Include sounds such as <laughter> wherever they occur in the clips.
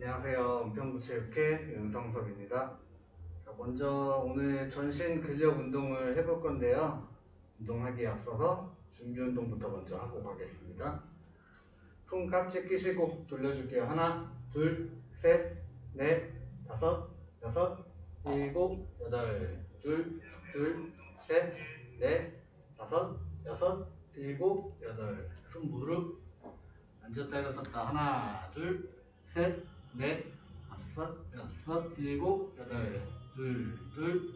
안녕하세요. 은평구체육회 윤성석입니다. 자, 먼저 오늘 전신 근력 운동을 해볼 건데요. 운동하기에 앞서서 준비 운동부터 먼저 하고 가겠습니다. 손 깍지 끼시고 돌려줄게요. 하나, 둘, 셋, 넷, 다섯, 여섯, 일곱, 여덟, 둘, 둘, 셋, 넷, 다섯, 여섯, 일곱, 여덟. 손 무릎 앉았다 일어섰다. 하나, 둘, 셋, 넷, 다섯, 여섯, 일곱, 여덟, 둘, 둘,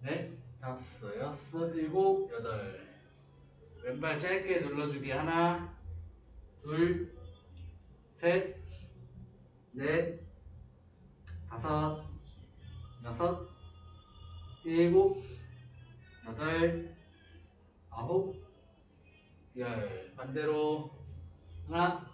넷, 다섯, 여섯, 일곱, 여덟. 왼발 짧게 눌러주기 하나, 둘, 셋, 넷, 다섯, 여섯, 일곱, 여덟, 아홉, 열. 반대로 하나,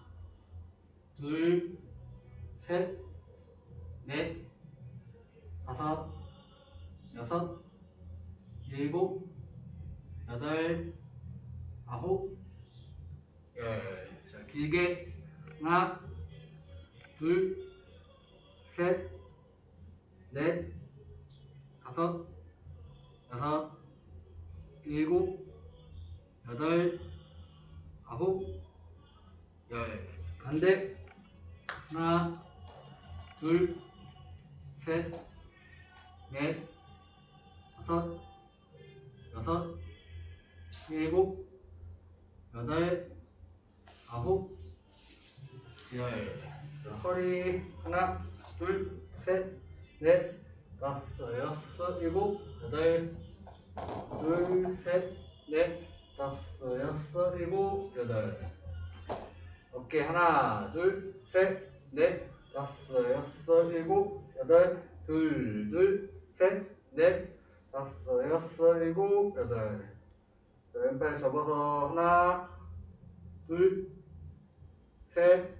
열. 자, 허리 하나, 둘, 셋, 넷, 다섯, 여섯, 일곱, 여덟, 둘, 셋, 넷, 다섯, 여섯, 일곱, 여덟. 어깨 하나, 둘, 셋, 넷, 다섯, 여섯, 일곱, 여덟, 둘, 둘, 셋, 넷, 다섯, 여섯, 일곱, 여덟. 자, 왼팔 접어서 하나, 둘, 셋,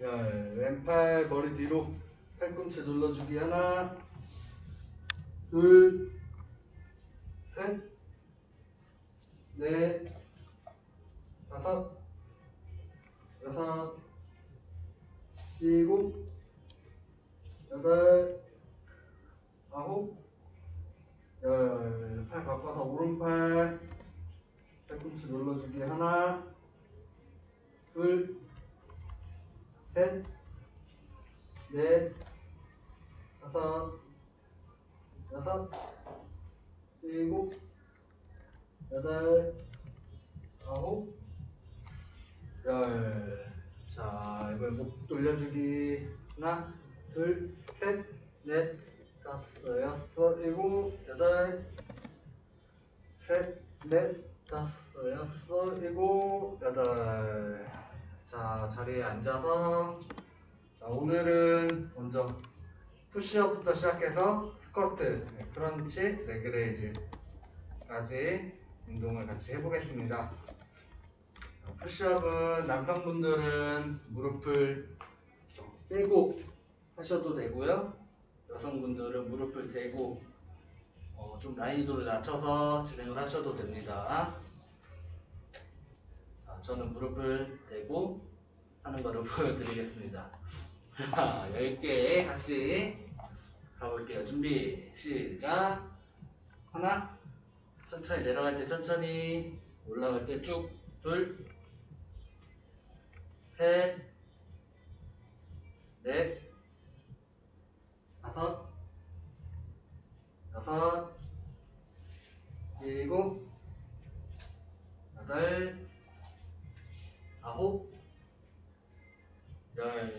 열. 왼팔 머리 뒤로 팔꿈치 눌러주기 하나, 둘, 셋, 넷, 다섯, 여섯, 일곱, 여덟, 아홉, 열. 팔 바꿔서 오른팔 팔꿈치 눌러주기 하나, 둘, 셋, 넷, 다섯, 여섯, 일곱, 여덟, 아홉, 열. 자, 이번에 목 돌려주기. 하나, 둘, 셋, 넷, 다섯, 여섯, 일곱, 여덟, 셋, 넷, 다섯, 여섯, 일곱, 여덟. 자, 자리에 앉아서. 자, 오늘은 먼저 푸시업부터 시작해서 스쿼트, 네, 크런치, 레그레이즈까지 운동을 같이 해보겠습니다. 푸시업은 남성분들은 무릎을 떼고 하셔도 되고요. 여성분들은 무릎을 대고 어, 좀 난이도를 낮춰서 진행을 하셔도 됩니다. 자, 저는 무릎을 대고 하는 거를 <laughs> 보여드리겠습니다. 자, 10개 같이 가볼게요. 준비, 시작. 하나, 천천히 내려갈 때 천천히, 올라갈 때 쭉, 둘, 셋, 넷, 다섯, 여섯, 일곱, 여덟, 아홉, 열.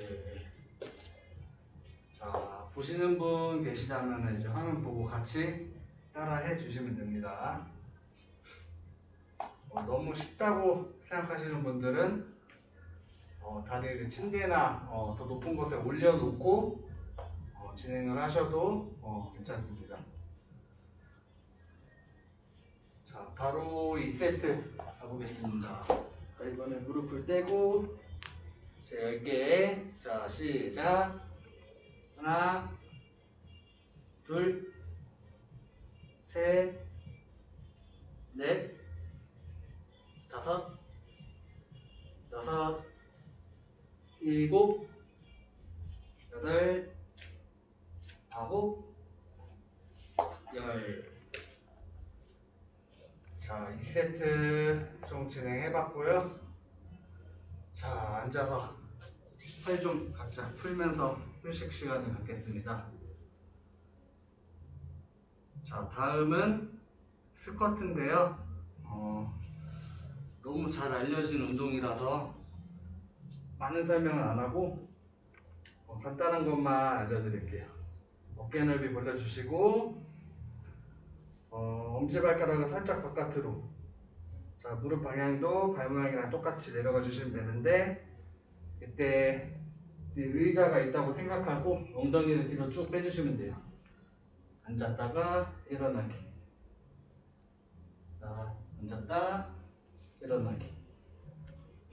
자, 보시는 분 계시다면 이제 화면 보고 같이 따라 해 주시면 됩니다. 어, 너무 쉽다고 생각하시는 분들은 어, 다리를 침대나 어, 더 높은 곳에 올려놓고 어, 진행을 하셔도 어, 괜찮습니다. 자, 바로 2세트 가보겠습니다. 자, 이번에 무릎을 떼고 자, 10개. 자, 시작. 하나, 둘, 셋, 넷, 다섯, 여섯, 일곱, 여덟, 아홉, 열. 자, 2세트 좀 진행해봤고요. 자, 앉아서 팔 좀 각자 풀면서 휴식 시간을 갖겠습니다. 자, 다음은 스쿼트인데요. 어, 너무 잘 알려진 운동이라서 많은 설명은 안 하고 어, 간단한 것만 알려드릴게요. 어깨 넓이 벌려주시고 어, 엄지발가락을 살짝 바깥으로 자 무릎 방향도 발 모양이랑 똑같이 내려가 주시면 되는데 이 의자가 있다고 생각하고 엉덩이를 뒤로 쭉 빼주시면 돼요. 앉았다가 일어나기. 자, 앉았다 일어나기.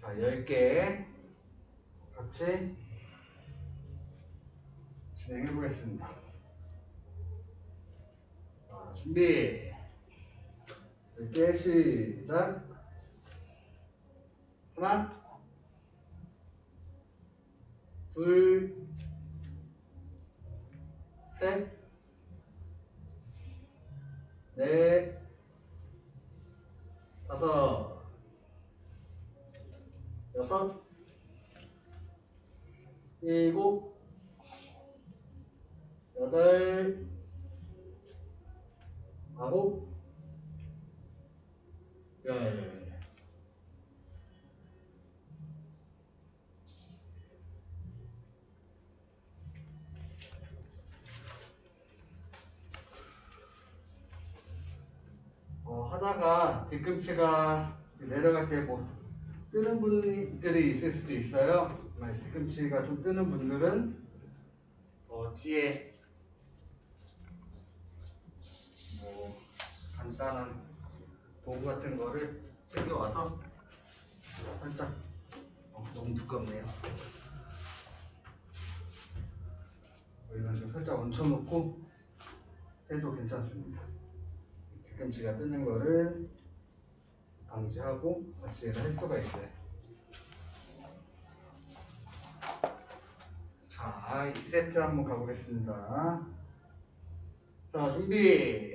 자, 10개 같이 진행해 보겠습니다. 자, 준비. 10개 시작. 하나, 둘, 셋, 넷, 다섯, 여섯, 일곱, 여덟, 아홉, 열. 어, 하다가 뒤꿈치가 내려갈 때 뭐 뜨는 분들이 있을 수도 있어요. 뒤꿈치가 좀 뜨는 분들은 어, 뒤에 뭐 간단한 도구 같은 거를 챙겨와서 살짝 어, 너무 두껍네요. 어, 이런 식으로 살짝 얹혀놓고 해도 괜찮습니다. 뒤꿈치가 뜨는 거를 방지하고 같이 할 수가 있어요. 자, 2세트 한번 가보겠습니다. 자, 준비.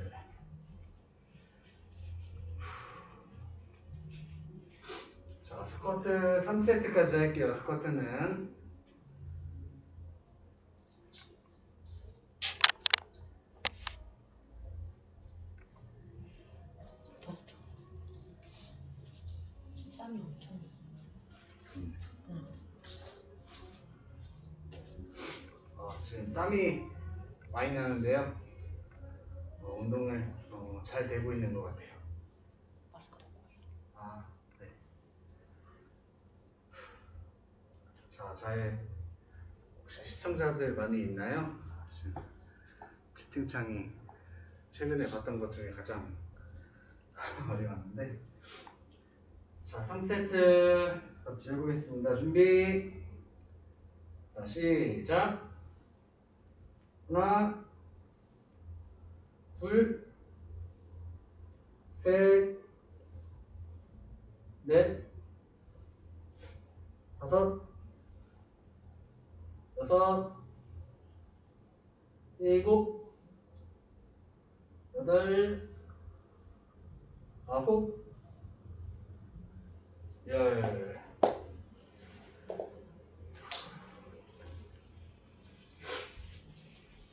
스쿼트 3세트까지 할게요. 스쿼트는. 땀이 엄청. 어, 지금 땀이 많이 나는데요. 어, 운동을 어, 잘 되고 있는 것 같아요. 마스크 덮고 해요. 아, 네. 자, 잘 혹시 시청자들 많이 있나요? 채팅창이 최근에 봤던 것 중에 가장 <laughs> 많이 왔는데 자, 3세트 같이 해보겠습니다. 준비 자, 시작 하나 둘 셋, 넷, 다섯, 여섯, 일곱, 여덟, 아홉, 열.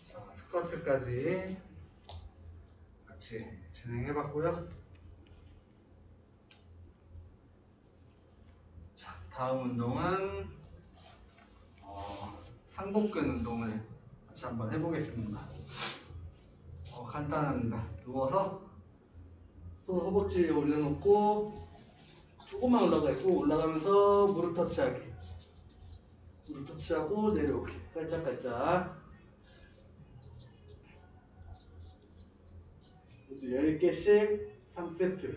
자, 스쿼트까지 같이 진행해 봤고요. 자, 다음 운동은 어, 상복근 운동을 같이 한번 해보겠습니다. 어, 간단합니다. 누워서 손 허벅지 위에 올려놓고 조금만 올라가 있고 올라가면서 무릎 터치하기. 무릎 터치하고 내려오기. 깔짝깔짝. 모두 10개씩 3세트.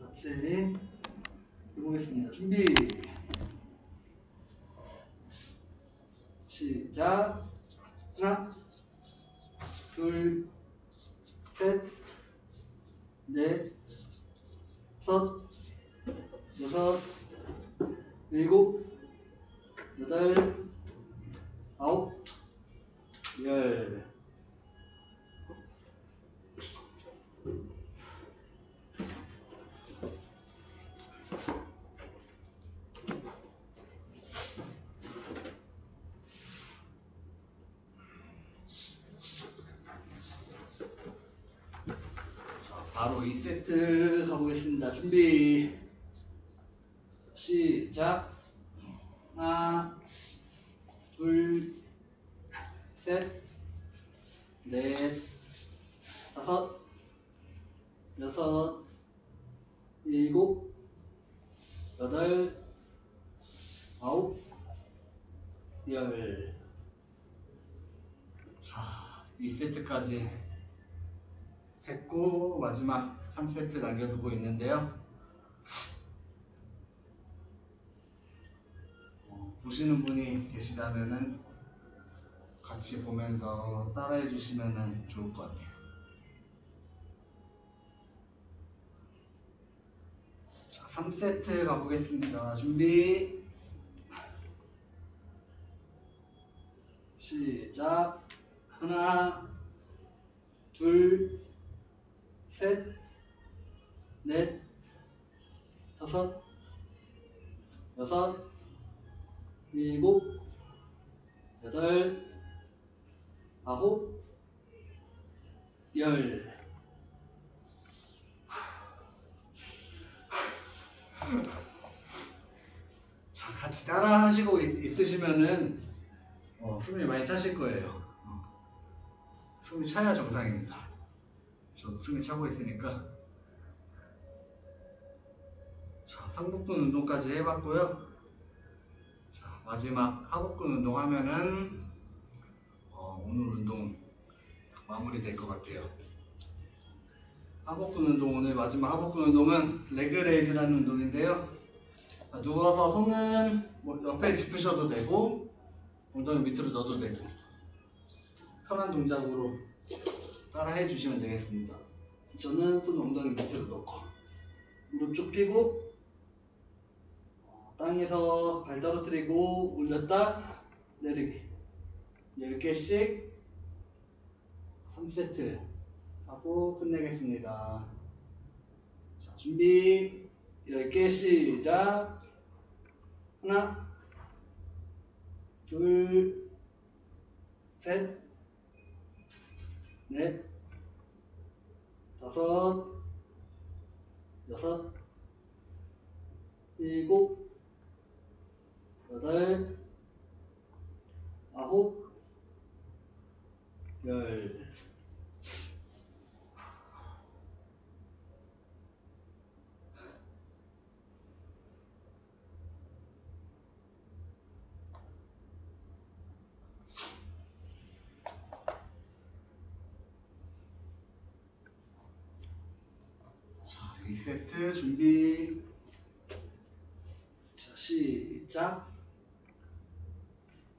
같이 해보겠습니다. 준비. 시작. 2세트 가보겠습니다. 준비. 시작. 하나, 둘, 셋, 넷, 다섯, 여섯, 일곱, 여덟, 아홉, 열. 자, 2세트까지 했고 마지막 3세트 남겨두고 있는데요. 어, 보시는 분이 계시다면은 같이 보면서 따라해 주시면 좋을 것 같아요. 자, 3세트 가보겠습니다. 준비. 시작. 하나, 둘, 셋, 넷, 다섯, 여섯, 일곱, 여덟, 아홉, 열. 자, 같이 따라 하시고 있- 있으시면은 어, 숨이 많이 차실 거예요. 어. 숨이 차야 정상입니다. 저 숨이 차고 있으니까. 상복근 운동까지 해봤고요. 자, 마지막 하복근 운동 하면은 어, 오늘 운동 마무리 될 것 같아요. 하복근 운동 오늘 마지막 하복근 운동은 레그레이즈라는 운동인데요. 자, 누워서 손은 뭐 옆에 짚으셔도 되고 엉덩이 밑으로 넣어도 되고 편한 동작으로 따라 해주시면 되겠습니다. 저는 손 엉덩이 밑으로 넣고 무릎 쭉 펴고 어, 땅에서 발 떨어뜨리고 올렸다? 내리기 10개씩 3세트 하고 끝내겠습니다. 자, 준비. 10개 시작. 하나 둘 셋, 넷, 다섯, 여섯, 일곱, 여덟, 아홉, 열. 자, 2세트 준비. 자, 시작.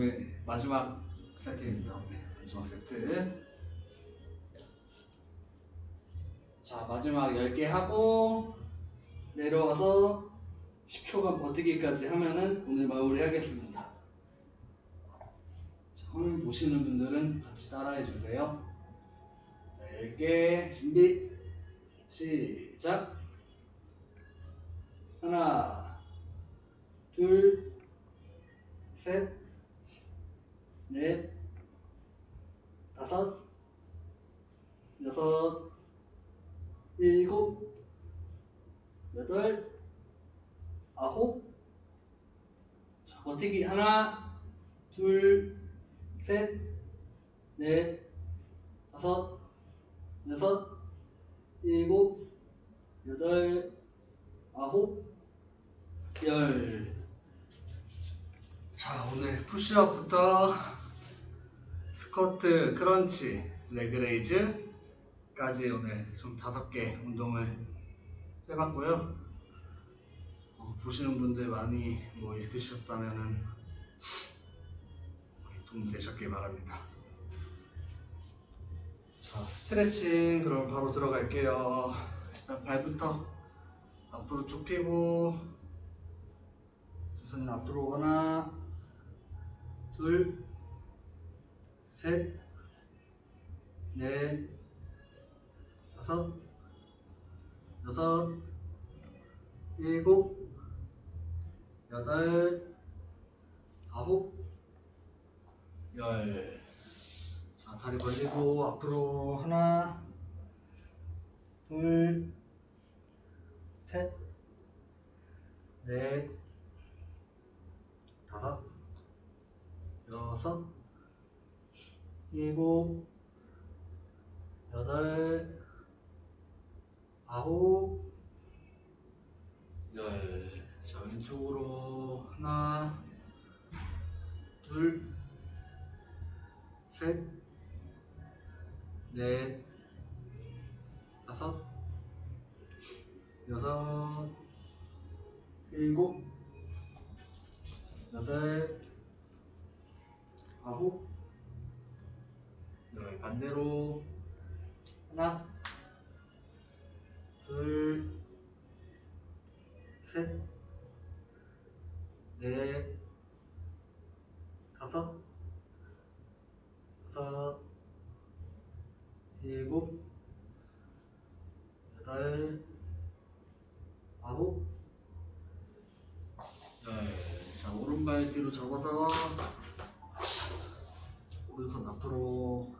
자, 오늘 마지막 세트입니다. 네, 마지막 세트. 자, 마지막 10개 하고 내려와서 10초간 버티기까지 하면은 오늘 마무리 하겠습니다. 자, 화면 보시는 분들은 같이 따라해 주세요. 자, 10개 준비 시작. 하나, 둘, 셋, 넷, 다섯, 여섯, 일곱, 여덟, 아홉. 자, 버티기 하나, 둘, 셋, 넷, 다섯, 여섯, 일곱, 여덟, 아홉, 열. 자, 오늘 푸시업부터 스쿼트, 크런치, 레그레이즈까지 오늘 좀 다섯 개 운동을 해봤고요. 어, 보시는 분들 많이 뭐 있으셨다면은 도움 되셨길 바랍니다. 자, 스트레칭 그럼 바로 들어갈게요. 일단 발부터 앞으로 쭉 펴고 손 앞으로 하나, 둘, 셋, 넷, 다섯, 여섯, 일곱, 여덟, 아홉, 열. 자, 다리 벌리고 앞으로 하나, 둘, 셋, 넷, 다섯, 여섯, 일곱, 여덟, 아홉, 열. 자, 왼쪽으로 하나, 둘, 셋, 넷, 다섯, 여섯, 일곱, 여덟, 아홉, 열. 반대로 하나, 둘, 셋, 넷, 다섯, 여섯, 일곱, 여덟, 아홉, 열. 자, 오른발 뒤로 접어서 오른손 앞으로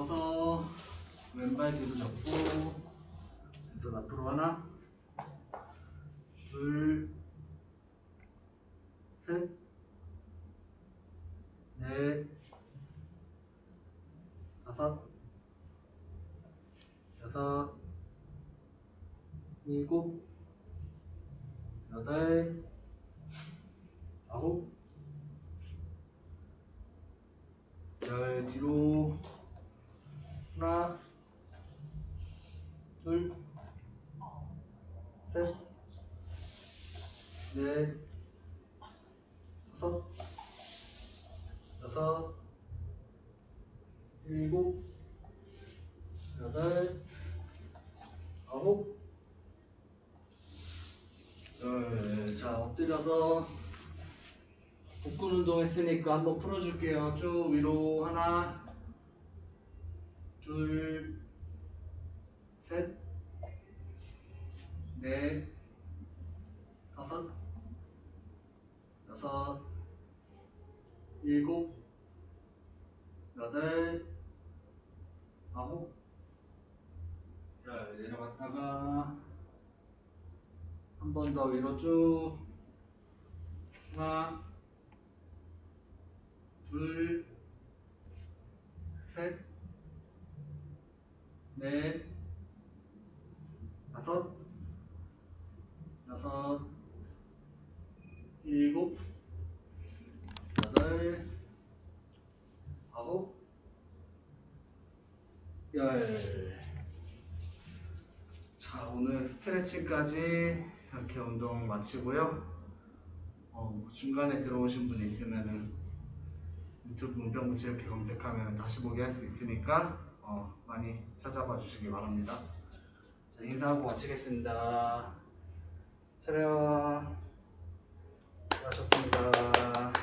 바꿔서 왼발 뒤로 잡고 왼손 앞으로 하나, 둘, 셋, 넷, 다섯, 여섯, 일곱, 여덟, 아홉, 열 뒤로 하나, 둘, 셋, 넷, 다섯, 여섯, 일곱, 여덟, 아홉, 열. 자, 엎드려서 복근 운동 했으니까 한번 풀어줄게요. 쭉 위로 하나, 둘, 셋, 넷, 여섯, 일곱, 여덟, 아홉, 열 내려갔다가 한 번 더 위로 쭉. 하나, 둘, 셋, 넷, 다섯, 여섯, 일곱, 여덟, 아홉, 열. 자, 오늘 스트레칭까지 이렇게 운동 마치고요. 어, 중간에 들어오신 분 있으면은 유튜브 문병무치 이렇게 검색하면 다시 보기 할 수 있으니까 어, 많이 찾아봐 주시기 바랍니다. 자, 인사하고 마치겠습니다. 촬영 수고하셨습니다.